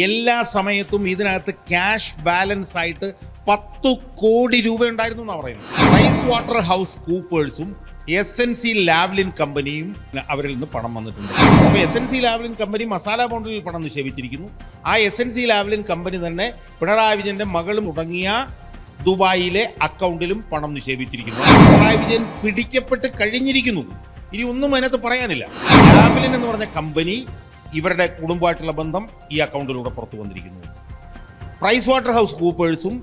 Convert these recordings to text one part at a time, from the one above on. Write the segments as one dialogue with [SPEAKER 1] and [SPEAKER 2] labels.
[SPEAKER 1] എല്ലാ സമയത്തും ഇതിനകത്ത് ക്യാഷ് ബാലൻസ് ആയിട്ട് പത്ത് കോടി രൂപ ഉണ്ടായിരുന്നു എന്നാണ് പറയുന്നത്. പ്രൈസ് വാട്ടർ ഹൗസ് കൂപ്പേഴ്സും എസ് എൻ സി ലാവ്ലിൻ കമ്പനിയും അവരിൽ നിന്ന് പണം വന്നിട്ടുണ്ട്. അപ്പോൾ S N C Lavalin company masala ബോണ്ടിൽ പണം നിക്ഷേപിച്ചിരിക്കുന്നു. ആ S N C Lavalin company തന്നെ പിണറായി വിജയന്റെ മകളും തുടങ്ങിയ ദുബായിലെ അക്കൗണ്ടിലും പണം നിക്ഷേപിച്ചിരിക്കുന്നു. പിണറായി വിജയൻ പിടിക്കപ്പെട്ട് കഴിഞ്ഞിരിക്കുന്നു. ഇനി ഒന്നും അതിനകത്ത് പറയാനില്ല. ലാവ്ലിൻ എന്ന് പറഞ്ഞ കമ്പനി ഇവരുടെ കുടുംബമായിട്ടുള്ള ബന്ധം ഈ അക്കൗണ്ടിലൂടെ പുറത്തു വന്നിരിക്കുന്നു. പ്രൈസ് വാട്ടർ ഹൗസ് കൂപ്പേഴ്സും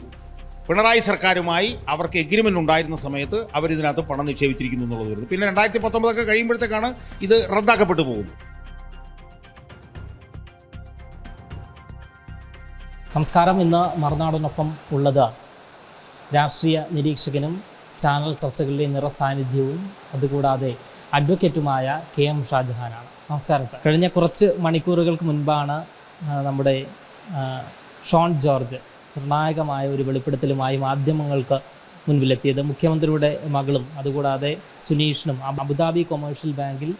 [SPEAKER 1] പിണറായി സർക്കാരുമായി അവർക്ക് എഗ്രിമെന്റ് ഉണ്ടായിരുന്ന സമയത്ത് അവർ ഇതിനകത്ത് പണം നിക്ഷേപിച്ചിരിക്കുന്നു എന്നുള്ളത് വരുന്നത് പിന്നെ രണ്ടായിരത്തി പത്തൊമ്പതൊക്കെ കഴിയുമ്പോഴത്തേക്കാണ് ഇത് റദ്ദാക്കപ്പെട്ടു പോകുന്നത്.
[SPEAKER 2] നമസ്കാരം. ഇന്ന് മറുനാടിനൊപ്പം ഉള്ളത് രാഷ്ട്രീയ നിരീക്ഷകനും ചാനൽ ചർച്ചകളിലെ നിറസാന്നിധ്യവും അതുകൂടാതെ അഡ്വക്കേറ്റുമായ കെ എം ഷാജഹാനാണ്. നമസ്കാരം സാർ. കഴിഞ്ഞ കുറച്ച് മണിക്കൂറുകൾക്ക് മുൻപാണ് നമ്മുടെ ഷോൺ ജോർജ് നിർണായകമായ ഒരു വെളിപ്പെടുത്തലുമായി മാധ്യമങ്ങൾക്ക് മുൻപിലെത്തിയത്. മുഖ്യമന്ത്രിയുടെ മകളും അതുകൂടാതെ സുനീഷിനും അബുദാബി കൊമേഴ്ഷ്യൽ ബാങ്കിൽ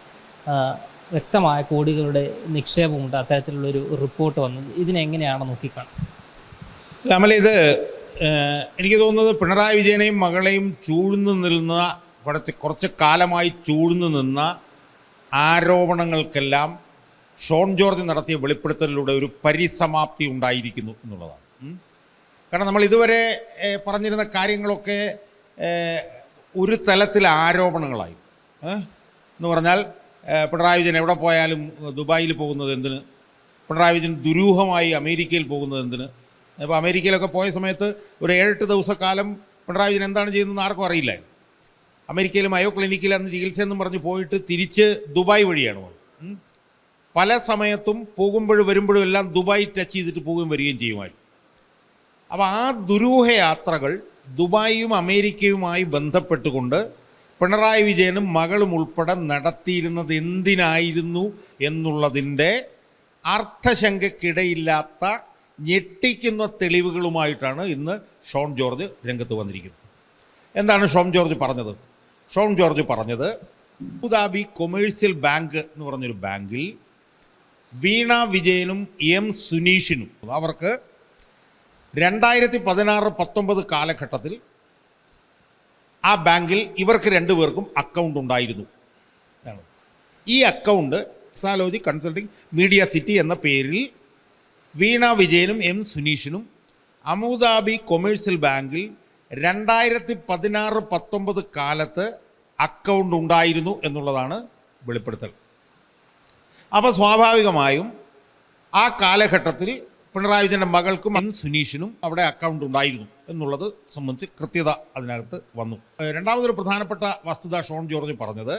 [SPEAKER 2] വ്യക്തമായ കോടികളുടെ നിക്ഷേപമുണ്ട്. അത്തരത്തിലുള്ളൊരു റിപ്പോർട്ട് വന്നത് ഇതിനെങ്ങനെയാണ് നോക്കിക്കാണുന്നത്?
[SPEAKER 1] നമ്മൾ ഇത് എനിക്ക് തോന്നുന്നത് പിണറായി വിജയനെയും മകളെയും ചൂഴ്ന്നു നിന്ന കുറച്ച് കുറച്ച് കാലമായി ചൂഴ്ന്നു നിന്ന ആരോപണങ്ങൾക്കെല്ലാം ഷോൺ ജോർജ് നടത്തിയ വെളിപ്പെടുത്തലിലൂടെ ഒരു പരിസമാപ്തി ഉണ്ടായിരിക്കുന്നു എന്നുള്ളതാണ്. കാരണം നമ്മൾ ഇതുവരെ പറഞ്ഞിരുന്ന കാര്യങ്ങളൊക്കെ ഒരു തലത്തിൽ ആരോപണങ്ങളായി. എന്ന് പറഞ്ഞാൽ പിണറായി വിജയൻ എവിടെ പോയാലും ദുബായിൽ പോകുന്നത് എന്തിന്? പിണറായി വിജയൻ ദുരൂഹമായി അമേരിക്കയിൽ പോകുന്നത് എന്തിന്? അപ്പോൾ അമേരിക്കയിലൊക്കെ പോയ സമയത്ത് ഒരു ഏഴെട്ട് ദിവസക്കാലം പിണറായി വിജയൻ എന്താണ് ചെയ്യുന്നതെന്ന് ആർക്കും അറിയില്ലായിരുന്നു. അമേരിക്കയിൽ മയോ ക്ലിനിക്കിൽ അന്ന് ചികിത്സ എന്ന് പറഞ്ഞ് പോയിട്ട് തിരിച്ച് ദുബായ് വഴിയാണ് പോകുന്നത് പല സമയത്തും പോകുമ്പോഴും വരുമ്പോഴും എല്ലാം ദുബായ് ടച്ച് ചെയ്തിട്ട് പോവുകയും വരികയും ചെയ്യുമായിരുന്നു. അപ്പോൾ ആ ദുരൂഹ യാത്രകൾ ദുബായിയും അമേരിക്കയുമായി ബന്ധപ്പെട്ടുകൊണ്ട് പിണറായി വിജയനും മകളും ഉൾപ്പെടെ നടത്തിയിരുന്നത് എന്തിനായിരുന്നു എന്നുള്ളതിന്റെ അർത്ഥശങ്കയ്ക്കിടയില്ലാത്ത ഞെട്ടിക്കുന്ന തെളിവുകളുമായിട്ടാണ് ഇന്ന് ഷോൺ ജോർജ് രംഗത്ത് വന്നിരിക്കുന്നത്. എന്താണ് ഷോൺ ജോർജ് പറഞ്ഞത്? ഷോൺ ജോർജ് പറഞ്ഞത് അബുദാബി കൊമേഴ്സ്യൽ ബാങ്ക് എന്ന് പറഞ്ഞൊരു ബാങ്കിൽ വീണ വിജയനും എം സുനീഷിനും അവർക്ക് രണ്ടായിരത്തി പതിനാറ് പത്തൊമ്പത് കാലഘട്ടത്തിൽ ആ ബാങ്കിൽ ഇവർക്ക് രണ്ടുപേർക്കും അക്കൗണ്ട് ഉണ്ടായിരുന്നു. ഈ account Exalogic consulting media city എന്ന പേരിൽ വീണ വിജയനും എം സുനീഷിനും അബുദാബി കൊമേഴ്സ്യൽ ബാങ്കിൽ രണ്ടായിരത്തി പതിനാറ് പത്തൊമ്പത് കാലത്ത് അക്കൗണ്ട് ഉണ്ടായിരുന്നു എന്നുള്ളതാണ് വെളിപ്പെടുത്തൽ. അപ്പോൾ സ്വാഭാവികമായും ആ കാലഘട്ടത്തിൽ പിണറായി വിജയന്റെ മകൾക്കും സുനീഷിനും അവിടെ അക്കൗണ്ട് ഉണ്ടായിരുന്നു എന്നുള്ളത് സംബന്ധിച്ച് കൃത്യത അതിനകത്ത് വന്നു. രണ്ടാമതൊരു പ്രധാനപ്പെട്ട വസ്തുത ഷോൺ ജോർജ് പറഞ്ഞത്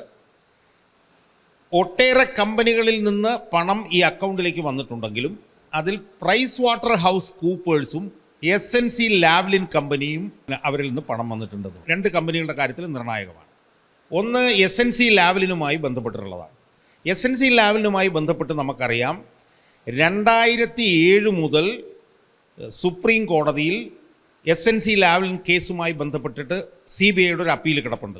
[SPEAKER 1] ഒട്ടേറെ കമ്പനികളിൽ നിന്ന് പണം ഈ അക്കൗണ്ടിലേക്ക് വന്നിട്ടുണ്ടെങ്കിലും അതിൽ പ്രൈസ് വാട്ടർ ഹൗസ് കൂപ്പേഴ്സും എസ് എൻ സി ലാവ്ലിൻ കമ്പനിയും അവരിൽ നിന്ന് പണം വന്നിട്ടുണ്ട്. രണ്ട് കമ്പനികളുടെ കാര്യത്തിൽ നിർണായകമാണ്. ഒന്ന് എസ് എൻ സി ലാവലിനുമായി ബന്ധപ്പെട്ടിട്ടുള്ളതാണ്. എസ് എൻ സി ലാവലിനുമായി ബന്ധപ്പെട്ട് നമുക്കറിയാം രണ്ടായിരത്തി ഏഴ് മുതൽ സുപ്രീം കോടതിയിൽ എസ് എൻ സി ലാവലിൻ കേസുമായി ബന്ധപ്പെട്ടിട്ട് സി ബി ഐയുടെ ഒരു അപ്പീൽ കിടപ്പുണ്ട്.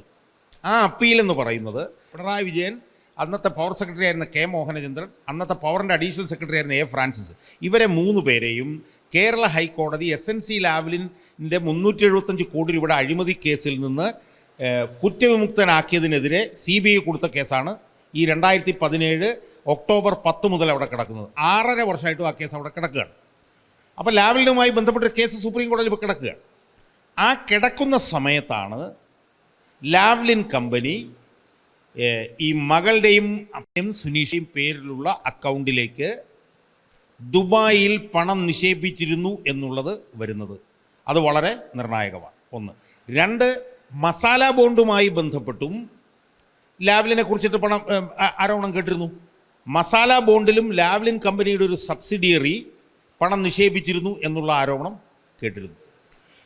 [SPEAKER 1] ആ അപ്പീൽ എന്ന് പറയുന്നത് പിണറായി വിജയൻ അന്നത്തെ പവർ സെക്രട്ടറി ആയിരുന്ന കെ മോഹനചന്ദ്രൻ അന്നത്തെ പവറിന്റെ അഡീഷണൽ സെക്രട്ടറി ആയിരുന്ന എ ഫ്രാൻസിസ് ഇവരെ മൂന്ന് പേരെയും കേരള ഹൈക്കോടതി എസ് എൻ സി ലാവലിന്റെ മുന്നൂറ്റി എഴുപത്തഞ്ച് കോടി രൂപയുടെ അഴിമതി കേസിൽ നിന്ന് കുറ്റവിമുക്തനാക്കിയതിനെതിരെ സി ബി ഐ കൊടുത്ത കേസാണ് ഈ രണ്ടായിരത്തി പതിനേഴ് ഒക്ടോബർ പത്ത് മുതൽ അവിടെ കിടക്കുന്നത്. ആറര വർഷമായിട്ടും ആ കേസ് അവിടെ കിടക്കുകയാണ്. അപ്പോൾ ലാവലിനുമായി ബന്ധപ്പെട്ട കേസ് സുപ്രീം കോടതിയിൽ കിടക്കുകയാണ്. ആ കിടക്കുന്ന സമയത്താണ് ലാവ്ലിൻ കമ്പനി ഈ മകളുടെയും സുനീഷയും പേരിലുള്ള അക്കൗണ്ടിലേക്ക് ദുബായിൽ പണം നിക്ഷേപിച്ചിരുന്നു എന്നുള്ളത് വരുന്നത്. അത് വളരെ നിർണായകമാണ്. ഒന്ന്. രണ്ട് മസാല ബോണ്ടുമായി ബന്ധപ്പെട്ടും ലാവ്ലിനെ കുറിച്ചിട്ട് പണം ആരോപണം കേട്ടിരുന്നു? മസാല ബോണ്ടിലും ലാവ്ലിൻ കമ്പനിയുടെ ഒരു സബ്സിഡിയറി പണം നിക്ഷേപിച്ചിരുന്നു എന്നുള്ള ആരോപണം കേട്ടിരുന്നു.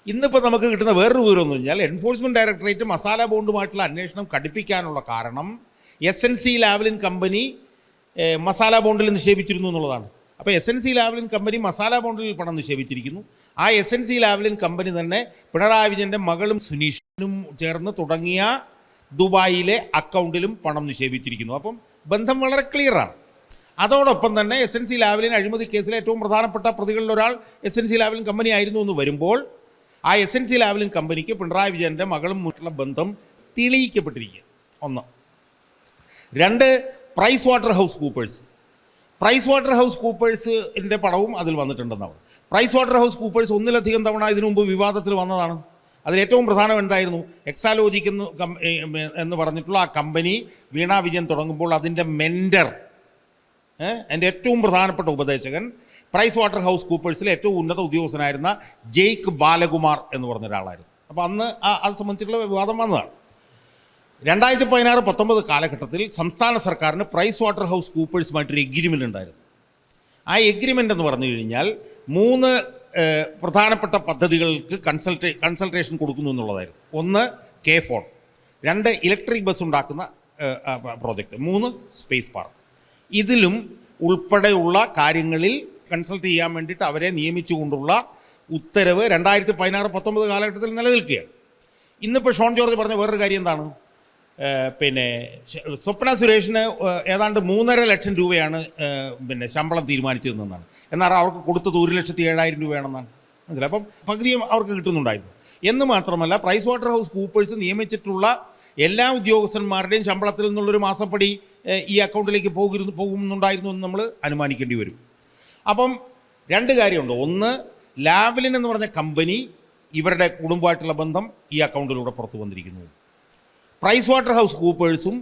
[SPEAKER 1] ഇന്നിപ്പോൾ നമുക്ക് കിട്ടുന്ന വേറൊരു വിവരം എന്ന് പറഞ്ഞാൽ എൻഫോഴ്സ്മെന്റ് ഡയറക്ടറേറ്റ് മസാല ബോണ്ടുമായിട്ടുള്ള അന്വേഷണം കടുപ്പിക്കാനുള്ള കാരണം S N C Lavalin company masala ബോണ്ടിൽ നിക്ഷേപിച്ചിരുന്നു എന്നുള്ളതാണ്. അപ്പോൾ S N C Lavalin company masala ബോണ്ടിൽ പണം നിക്ഷേപിച്ചിരിക്കുന്നു. ആ S N C Lavalin company തന്നെ പിണറായി വിജയന്റെ മകളും സുനീഷിനും ചേർന്ന് തുടങ്ങിയ ദുബായിലെ അക്കൗണ്ടിലും പണം നിക്ഷേപിച്ചിരിക്കുന്നു. അപ്പം ബന്ധം വളരെ ക്ലിയറാണ് അതോടൊപ്പം തന്നെ എസ് എൻ സി ലാവലിൻ അഴിമതി കേസിലെ ഏറ്റവും പ്രധാനപ്പെട്ട പ്രതികളിലൊരാൾ S N C Lavalin company ആയിരുന്നു എന്ന് വരുമ്പോൾ ആ എസ് എൻ സി ലാവലിൻ കമ്പനിക്ക് പിണറായി വിജയന്റെ മകളും മുട്ടുള്ള ബന്ധം തെളിയിക്കപ്പെട്ടിരിക്കുക ഒന്ന്. രണ്ട് Price Waterhouse Coopers Price Waterhouse കൂപ്പേഴ്സിന്റെ പടവും അതിൽ വന്നിട്ടുണ്ടെന്നാണ് പ്രൈസ് വാട്ടർ ഹൗസ് കൂപ്പേഴ്സ് ഒന്നിലധികം തവണ ഇതിനു മുമ്പ് വിവാദത്തിൽ വന്നതാണ്. അതിൽ ഏറ്റവും പ്രധാനം എന്തായിരുന്നു? എക്സാലോജിക്ക് എന്ന് പറഞ്ഞിട്ടുള്ള ആ കമ്പനി വീണ വിജയൻ തുടങ്ങുമ്പോൾ അതിന്റെ മെൻഡർ എന്റെ ഏറ്റവും പ്രധാനപ്പെട്ട ഉപദേശകൻ പ്രൈസ് വാട്ടർ ഹൗസ് കൂപ്പേഴ്സിലെ ഏറ്റവും ഉന്നത ഉദ്യോഗസ്ഥനായിരുന്ന ജെയ്ക്ക് ബാലകുമാർ എന്ന് പറഞ്ഞ ഒരാളായിരുന്നു. അപ്പോൾ അന്ന് അത് സംബന്ധിച്ചിട്ടുള്ള വിവാദം വന്നതാണ്. രണ്ടായിരത്തി പതിനാറ് പത്തൊമ്പത് കാലഘട്ടത്തിൽ സംസ്ഥാന സർക്കാരിന് പ്രൈസ് വാട്ടർ ഹൗസ് കൂപ്പേഴ്സുമായിട്ടൊരു എഗ്രിമെന്റ് ഉണ്ടായിരുന്നു. ആ എഗ്രിമെന്റ് എന്ന് പറഞ്ഞു കഴിഞ്ഞാൽ മൂന്ന് പ്രധാനപ്പെട്ട പദ്ധതികൾക്ക് കൺസൾട്ടേ കൺസൾട്ടേഷൻ കൊടുക്കുന്നു എന്നുള്ളതായിരുന്നു. ഒന്ന് കെ ഫോൺ രണ്ട് ഇലക്ട്രിക് ബസ് ഉണ്ടാക്കുന്ന പ്രോജക്റ്റ് മൂന്ന് സ്പേസ് പാർക്ക് ഇതിലും ഉൾപ്പെടെയുള്ള കാര്യങ്ങളിൽ കൺസൾട്ട് ചെയ്യാൻ വേണ്ടിയിട്ട് അവരെ നിയമിച്ചുകൊണ്ടുള്ള ഉത്തരവ് രണ്ടായിരത്തി പതിനാറ് പത്തൊമ്പത് കാലഘട്ടത്തിൽ നിലനിൽക്കുകയാണ്. ഇന്നിപ്പോൾ ഷോൺ ജോർജ് പറഞ്ഞ വേറൊരു കാര്യം എന്താണ്? പിന്നെ സ്വപ്ന സുരേഷിന് ഏതാണ്ട് മൂന്നര ലക്ഷം രൂപയാണ് പിന്നെ ശമ്പളം തീരുമാനിച്ചതെന്നാണ് എന്നാൽ അവർക്ക് കൊടുത്തത് ഒരു ലക്ഷത്തി ഏഴായിരം രൂപയാണെന്നാണ്. മനസ്സിലായി? അപ്പം പകുതിയും അവർക്ക് കിട്ടുന്നുണ്ടായിരുന്നു. എന്ന് മാത്രമല്ല പ്രൈസ് വാട്ടർ ഹൗസ് കൂപ്പേഴ്സ് നിയമിച്ചിട്ടുള്ള എല്ലാ ഉദ്യോഗസ്ഥന്മാരുടെയും ശമ്പളത്തിൽ നിന്നുള്ളൊരു മാസപ്പടി ഈ അക്കൗണ്ടിലേക്ക് പോകുന്നു പോകുന്നുണ്ടായിരുന്നു എന്ന് നമ്മൾ അനുമാനിക്കേണ്ടി വരും. അപ്പം രണ്ട് കാര്യമുണ്ട്. ഒന്ന് ലാവലിൻ എന്ന് പറഞ്ഞ കമ്പനി ഇവരുടെ കുടുംബമായിട്ടുള്ള ബന്ധം ഈ അക്കൗണ്ടിലൂടെ പുറത്തു വന്നിരിക്കുന്നു. പ്രൈസ് വാട്ടർ ഹൗസ് കൂപ്പേഴ്സും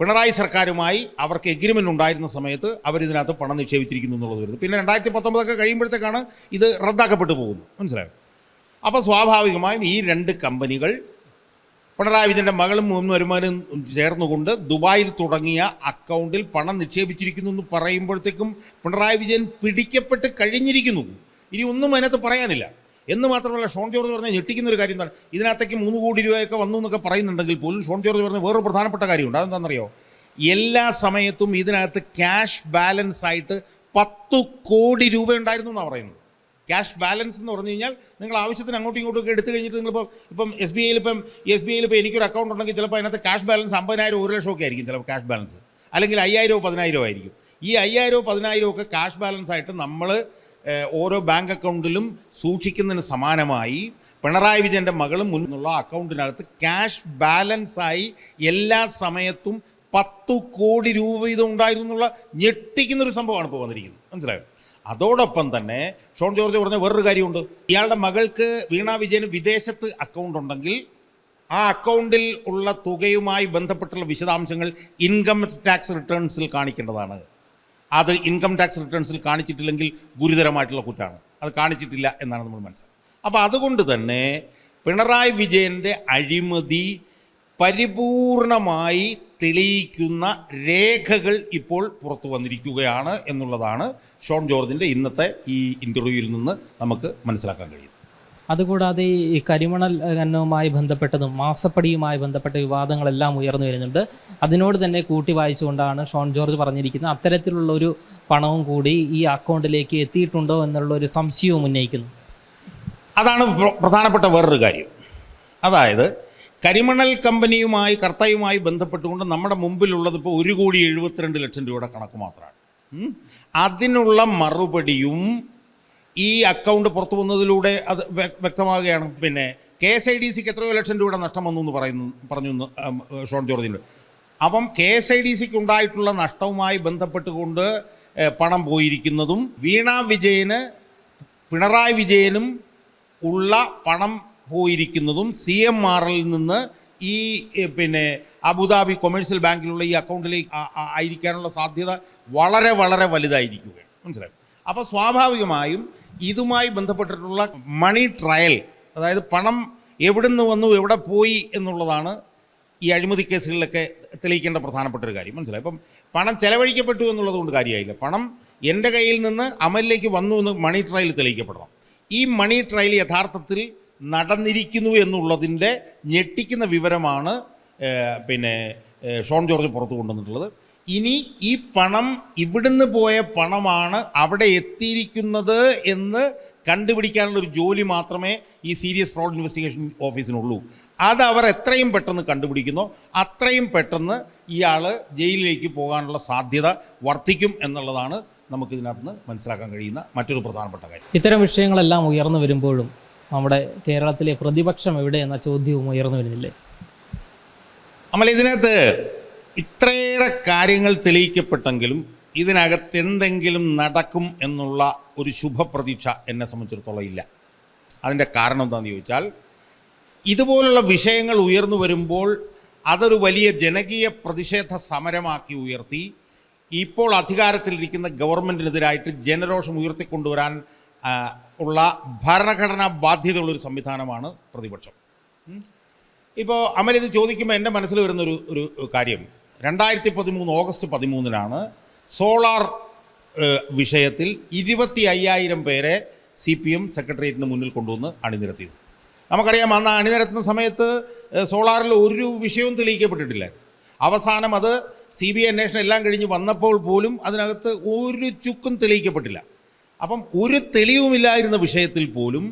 [SPEAKER 1] പിണറായി സർക്കാരുമായി അവർക്ക് എഗ്രിമെന്റ് ഉണ്ടായിരുന്ന സമയത്ത് അവരിതിനകത്ത് പണം നിക്ഷേപിച്ചിരിക്കുന്നു എന്നുള്ളത് വരുന്നത് പിന്നെ രണ്ടായിരത്തി പത്തൊമ്പതൊക്കെ കഴിയുമ്പോഴത്തേക്കാണ് ഇത് റദ്ദാക്കപ്പെട്ടു പോകുന്നത്. മനസ്സിലായോ? അപ്പോൾ സ്വാഭാവികമായും ഈ രണ്ട് കമ്പനികൾ പിണറായി വിജയന്റെ മകളും മുൻ വരുമാനം ചേർന്നുകൊണ്ട് ദുബായിൽ തുടങ്ങിയ അക്കൗണ്ടിൽ പണം നിക്ഷേപിച്ചിരിക്കുന്നു എന്ന് പറയുമ്പോഴത്തേക്കും പിണറായി വിജയൻ പിടിക്കപ്പെട്ട് കഴിഞ്ഞിരിക്കുന്നു. ഇനി ഒന്നും അതിനകത്ത് പറയാനില്ല. എന്ന് മാത്രമല്ല ഷോൺ ജോർജ് പറഞ്ഞ ഞെട്ടിക്കുന്ന ഒരു കാര്യം എന്താണ്? ഇതിനകത്തേക്ക് മൂന്ന് കോടി രൂപയൊക്കെ വന്നു എന്നൊക്കെ പറയുന്നുണ്ടെങ്കിൽ പോലും ഷോൺ ജോർജ് പറഞ്ഞ വേറൊരു പ്രധാനപ്പെട്ട കാര്യമുണ്ട്. അതെന്താണെന്നറിയോ? എല്ലാ സമയത്തും ഇതിനകത്ത് ക്യാഷ് ബാലൻസ് ആയിട്ട് പത്തു കോടി രൂപ ഉണ്ടായിരുന്നു എന്നാണ് പറയുന്നത്. ക്യാഷ് ബാലൻസ് എന്ന് പറഞ്ഞു കഴിഞ്ഞാൽ നിങ്ങൾ ആവശ്യത്തിന് അങ്ങോട്ടും ഇങ്ങോട്ടും ഒക്കെ എടുത്തു കഴിഞ്ഞിട്ട് നിങ്ങളിപ്പോൾ ഇപ്പം എസ് ബി ഐയിൽ ഇപ്പം എസ് ബി ഐയിൽ ഇപ്പോൾ എനിക്കൊരു അക്കൗണ്ട് ഉണ്ടെങ്കിൽ ചിലപ്പോൾ അതിനകത്ത് ക്യാഷ് ബാലൻസ് അമ്പതിനായിരം ഒരു ലക്ഷം ഒക്കെ ആയിരിക്കും ചിലപ്പോൾ ക്യാഷ് ബാലൻസ്. അല്ലെങ്കിൽ അയ്യായിരമോ പതിനായിരമോ ആയിരിക്കും. ഈ അയ്യായിരമോ പതിനായിരമോ ഒക്കെ ക്യാഷ് ബാലൻസ് ആയിട്ട് നമ്മൾ ഓരോ ബാങ്ക് അക്കൗണ്ടിലും സൂക്ഷിക്കുന്നതിന് സമാനമായി പിണറായി വിജയന്റെ മകളും മുന്നുള്ള അക്കൗണ്ടിനകത്ത് ക്യാഷ് ബാലൻസായി എല്ലാ സമയത്തും പത്തു കോടി രൂപ വീതം ഉണ്ടായിരുന്നു എന്നുള്ള ഞെട്ടിക്കുന്നൊരു സംഭവമാണ് ഇപ്പോൾ വന്നിരിക്കുന്നത്. മനസ്സിലായോ? അതോടൊപ്പം തന്നെ ഷോൺ ജോർജ് പറഞ്ഞ വേറൊരു കാര്യമുണ്ട്. ഇയാളുടെ മകൾക്ക് വീണ വിജയന് വിദേശത്ത് അക്കൗണ്ട് ഉണ്ടെങ്കിൽ ആ അക്കൗണ്ടിൽ ഉള്ള തുകയുമായി ബന്ധപ്പെട്ടുള്ള വിശദാംശങ്ങൾ ഇൻകം ടാക്സ് റിട്ടേൺസിൽ കാണിക്കേണ്ടതാണ്. അത് ഇൻകം ടാക്സ് റിട്ടേൺസിൽ കാണിച്ചിട്ടില്ലെങ്കിൽ ഗുരുതരമായിട്ടുള്ള കുറ്റമാണ് അത് കാണിച്ചിട്ടില്ല എന്നാണ് നമ്മൾ മനസ്സിലാക്കുന്നത്. അപ്പോൾ അതുകൊണ്ട് തന്നെ പിണറായി വിജയന്റെ അഴിമതി പരിപൂർണമായി തെളിയിക്കുന്ന രേഖകൾ ഇപ്പോൾ പുറത്തു വന്നിരിക്കുകയാണ് എന്നുള്ളതാണ് ഷോൺ ജോർജിന്റെ ഇന്നത്തെ ഈ ഇന്റർവ്യൂവിൽ നിന്ന് നമുക്ക് മനസ്സിലാക്കാൻ കഴിയുന്നത്.
[SPEAKER 2] അതുകൂടാതെ ഈ കരിമണൽ ഖനനവുമായി ബന്ധപ്പെട്ടതും മാസപ്പടിയുമായി ബന്ധപ്പെട്ട വിവാദങ്ങളെല്ലാം ഉയർന്നു വരുന്നുണ്ട്. അതിനോട് തന്നെ കൂട്ടി വായിച്ചുകൊണ്ടാണ് ഷോൺ ജോർജ് പറഞ്ഞിരിക്കുന്നത്. അത്തരത്തിലുള്ള ഒരു പണവും കൂടി ഈ അക്കൗണ്ടിലേക്ക് എത്തിയിട്ടുണ്ടോ എന്നുള്ള ഒരു സംശയവും ഉന്നയിക്കുന്നു.
[SPEAKER 1] അതാണ് പ്രധാനപ്പെട്ട വേറൊരു കാര്യം. അതായത് കരിമണൽ കമ്പനിയുമായി കർത്തയുമായി ബന്ധപ്പെട്ടുകൊണ്ട് നമ്മുടെ മുമ്പിലുള്ളത് ഇപ്പോൾ ഒരു കോടി എഴുപത്തിരണ്ട് ലക്ഷം രൂപയുടെ കണക്ക് മാത്രമാണ്. അതിനുള്ള മറുപടിയും ഈ അക്കൗണ്ട് പുറത്തു വന്നതിലൂടെ അത് വ്യ- വ്യക്തമാവുകയാണ്. പിന്നെ കെ എസ് ഐ ഡി സിക്ക് എത്രയോ ലക്ഷം രൂപയുടെ നഷ്ടം വന്നു എന്ന് പറയുന്നു പറഞ്ഞു ഷോൺ ജോർജിന് അപ്പം കെ എസ് ഐ ഡി സിക്ക് ഉണ്ടായിട്ടുള്ള നഷ്ടവുമായി ബന്ധപ്പെട്ടുകൊണ്ട് പണം പോയിരിക്കുന്നതും വീണ വിജയന് പിണറായി വിജയനും ഉള്ള പണം പോയിരിക്കുന്നതും സി എം ആറിൽ നിന്ന് ഈ പിന്നെ അബുദാബി കൊമേഴ്സ്യൽ ബാങ്കിലുള്ള ഈ അക്കൗണ്ടിലേക്ക് ആയിരിക്കാനുള്ള സാധ്യത വളരെ വളരെ വലുതായിരിക്കുകയാണ്. മനസ്സിലായി? അപ്പോൾ സ്വാഭാവികമായും ഇതുമായി ബന്ധപ്പെട്ടിട്ടുള്ള മണി ട്രയൽ അതായത് പണം എവിടുന്ന് വന്നു എവിടെ പോയി എന്നുള്ളതാണ് ഈ അഴിമതി കേസുകളിലൊക്കെ തെളിയിക്കേണ്ട പ്രധാനപ്പെട്ട ഒരു കാര്യം. മനസ്സിലായി? അപ്പം പണം ചെലവഴിക്കപ്പെട്ടു എന്നുള്ളത് കൊണ്ട് കാര്യമായില്ല. പണം എന്റെ കയ്യിൽ നിന്ന് അമലിലേക്ക് വന്നു എന്ന് മണി ട്രയൽ തെളിയിക്കപ്പെടണം. ഈ മണി ട്രയൽ യഥാർത്ഥത്തിൽ നടന്നിരിക്കുന്നു എന്നുള്ളതിന്റെ ഞെട്ടിക്കുന്ന വിവരമാണ് പിന്നെ ഷോൺ ജോർജ് പുറത്തു കൊണ്ടുവന്നിട്ടുള്ളത്. ഇനി ഈ പണം ഇവിടുന്ന് പോയ പണമാണ് അവിടെ എത്തിയിരിക്കുന്നത് എന്ന് കണ്ടുപിടിക്കാനുള്ള ഒരു ജോലി മാത്രമേ ഈ സീരിയസ് ഫ്രോഡ് ഇൻവെസ്റ്റിഗേഷൻ ഓഫീസിനുള്ളൂ. അത് അവർ എത്രയും പെട്ടെന്ന് കണ്ടുപിടിക്കുന്നു. അത്രയും പെട്ടെന്ന് ഇയാൾ ജയിലിലേക്ക് പോകാനുള്ള സാധ്യത വർദ്ധിക്കും എന്നുള്ളതാണ് നമുക്ക് ഇതിനകത്ത് മനസ്സിലാക്കാൻ കഴിയുന്ന മറ്റൊരു പ്രധാനപ്പെട്ട കാര്യം.
[SPEAKER 2] ഇത്തരം വിഷയങ്ങളെല്ലാം ഉയർന്നു വരുമ്പോഴും നമ്മുടെ കേരളത്തിലെ പ്രതിപക്ഷം എവിടെ എന്ന ചോദ്യവും ഉയർന്നു വരുന്നില്ലേ?
[SPEAKER 1] നമ്മൾ ഇതിനകത്ത് ഇത്രയേറെ കാര്യങ്ങൾ തെളിയിക്കപ്പെട്ടെങ്കിലും ഇതിനകത്ത് എന്തെങ്കിലും നടക്കും എന്നുള്ള ഒരു ശുഭപ്രതീക്ഷ എന്നെ സംബന്ധിച്ചിടത്തോളം ഇല്ല. അതിന്റെ കാരണം എന്താണെന്ന് ചോദിച്ചാൽ ഇതുപോലുള്ള വിഷയങ്ങൾ ഉയർന്നു വരുമ്പോൾ അതൊരു വലിയ ജനകീയ പ്രതിഷേധ സമരമാക്കി ഉയർത്തി ഇപ്പോൾ അധികാരത്തിലിരിക്കുന്ന ഗവൺമെന്റിനെതിരായിട്ട് ജനരോഷം ഉയർത്തിക്കൊണ്ടുവരാൻ ഉള്ള ഭരണഘടനാ ബാധ്യതയുള്ളൊരു സംവിധാനമാണ് പ്രതിപക്ഷം. ഇപ്പോൾ അമൽ ഇത് ചോദിക്കുമ്പോൾ എന്റെ മനസ്സിൽ വരുന്നൊരു ഒരു കാര്യം. രണ്ടായിരത്തി പതിമൂന്ന് ഓഗസ്റ്റ് പതിമൂന്നിനാണ് സോളാർ വിഷയത്തിൽ ഇരുപത്തി അയ്യായിരം പേരെ സി പി എം സെക്രട്ടേറിയറ്റിന് മുന്നിൽ കൊണ്ടുവന്ന് അണിനിരത്തിയത്. നമുക്കറിയാം അന്ന് അണിനിരത്തുന്ന സമയത്ത് സോളാറിൽ ഒരു വിഷയവും തെളിയിക്കപ്പെട്ടിട്ടില്ല. അവസാനം അത് സി ബി ഐ അന്വേഷണം എല്ലാം കഴിഞ്ഞ് വന്നപ്പോൾ പോലും അതിനകത്ത് ഒരു ചുക്കും തെളിയിക്കപ്പെട്ടില്ല. അപ്പം ഒരു തെളിവുമില്ലായിരുന്ന വിഷയത്തിൽ പോലും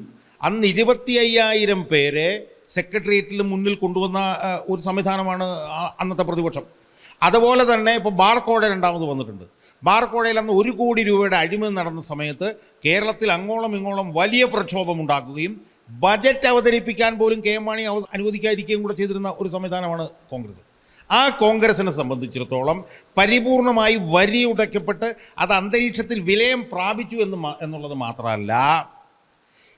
[SPEAKER 1] അന്ന് ഇരുപത്തി അയ്യായിരം പേരെ സെക്രട്ടേറിയറ്റിൽ മുന്നിൽ കൊണ്ടുവന്ന ഒരു സംവിധാനമാണ് അന്നത്തെ പ്രതിപക്ഷം. അതുപോലെ തന്നെ ഇപ്പോൾ ബാർക്കോഴ രണ്ടാമത് വന്നിട്ടുണ്ട്. ബാർക്കോഴയിൽ അന്ന് ഒരു കോടി രൂപയുടെ അഴിമതി നടന്ന സമയത്ത് കേരളത്തിൽ അങ്ങോളം ഇങ്ങോളം വലിയ പ്രക്ഷോഭം ഉണ്ടാക്കുകയും ബജറ്റ് അവതരിപ്പിക്കാൻ പോലും കെ എം മാണി അനുവദിക്കാതിരിക്കുകയും കൂടെ ചെയ്തിരുന്ന ഒരു സംവിധാനമാണ് കോൺഗ്രസ്. ആ കോൺഗ്രസിനെ സംബന്ധിച്ചിടത്തോളം പരിപൂർണമായി വരിയുടയ്ക്കപ്പെട്ട് അത് അന്തരീക്ഷത്തിൽ വിലയം പ്രാപിച്ചു എന്ന് എന്നുള്ളത് മാത്രമല്ല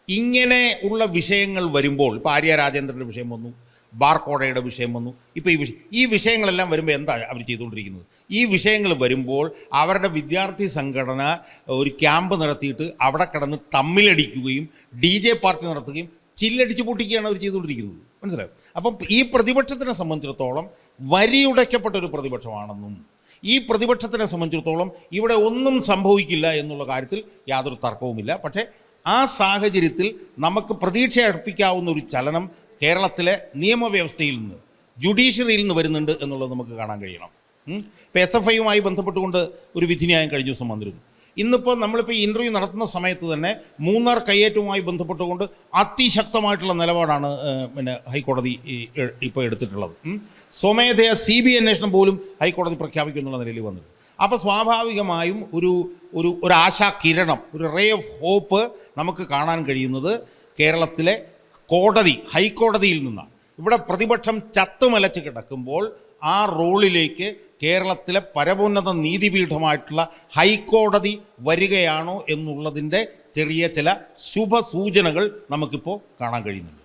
[SPEAKER 1] ഇങ്ങനെ ഉള്ള വിഷയങ്ങൾ വരുമ്പോൾ ഇപ്പോൾ ആര്യ രാജേന്ദ്രന്റെ വിഷയം വന്നു ബാർക്കോടയുടെ വിഷയം വന്നു. ഇപ്പോൾ ഈ വിഷയം ഈ വിഷയങ്ങളെല്ലാം വരുമ്പോൾ എന്താ അവർ ചെയ്തുകൊണ്ടിരിക്കുന്നത്? ഈ വിഷയങ്ങൾ വരുമ്പോൾ അവരുടെ വിദ്യാർത്ഥി സംഘടന ഒരു ക്യാമ്പ് നടത്തിയിട്ട് അവിടെ കിടന്ന് തമ്മിലടിക്കുകയും ഡി ജെ പാർട്ടി നടത്തുകയും ചില്ലടിച്ച് പൊട്ടിക്കുകയാണ് അവർ ചെയ്തുകൊണ്ടിരിക്കുന്നത്. മനസ്സിലായോ? അപ്പം ഈ പ്രതിപക്ഷത്തിനെ സംബന്ധിച്ചിടത്തോളം വരിയുടയ്ക്കപ്പെട്ട ഒരു പ്രതിപക്ഷമാണെന്നും ഈ പ്രതിപക്ഷത്തിനെ സംബന്ധിച്ചിടത്തോളം ഇവിടെ ഒന്നും സംഭവിക്കില്ല എന്നുള്ള കാര്യത്തിൽ യാതൊരു തർക്കവുമില്ല. പക്ഷേ ആ സാഹചര്യത്തിൽ നമുക്ക് പ്രതീക്ഷ അർപ്പിക്കാവുന്ന ഒരു ചലനം കേരളത്തിലെ നിയമവ്യവസ്ഥയിൽ നിന്ന് ജുഡീഷ്യറിയിൽ നിന്ന് വരുന്നുണ്ട് എന്നുള്ളത് നമുക്ക് കാണാൻ കഴിയണം. ഇപ്പോൾ എസ് എഫ് ഐയുമായി ബന്ധപ്പെട്ടുകൊണ്ട് ഒരു വിധിന്യായം കഴിഞ്ഞ ദിവസം വന്നിരുന്നു. ഇന്നിപ്പോൾ നമ്മളിപ്പോൾ ഈ ഇന്റർവ്യൂ നടത്തുന്ന സമയത്ത് തന്നെ മൂന്നാർ കയ്യേറ്റവുമായി ബന്ധപ്പെട്ടുകൊണ്ട് അതിശക്തമായിട്ടുള്ള നിലപാടാണ് പിന്നെ ഹൈക്കോടതി ഇപ്പോൾ എടുത്തിട്ടുള്ളത്. സ്വമേധയാ സി ബി അന്വേഷണം പോലും ഹൈക്കോടതി പ്രഖ്യാപിക്കുന്നുള്ള നിലയിൽ വന്നത് അപ്പോൾ സ്വാഭാവികമായും ഒരു ഒരു ഒരു ആശാകിരണം ഒരു റേ ഓഫ് ഹോപ്പ് നമുക്ക് കാണാൻ കഴിയുന്നത് കേരളത്തിലെ കോടതി ഹൈക്കോടതിയിൽ നിന്നാണ്. ഇവിടെ പ്രതിപക്ഷം ചത്തുമലച്ച് കിടക്കുമ്പോൾ ആ റോളിലേക്ക് കേരളത്തിലെ പരമോന്നത നീതിപീഠമായിട്ടുള്ള ഹൈക്കോടതി വരികയാണോ എന്നുള്ളതിന്റെ ചെറിയ ചില ശുഭസൂചനകൾ നമുക്കിപ്പോൾ കാണാൻ കഴിയുന്നുണ്ട്.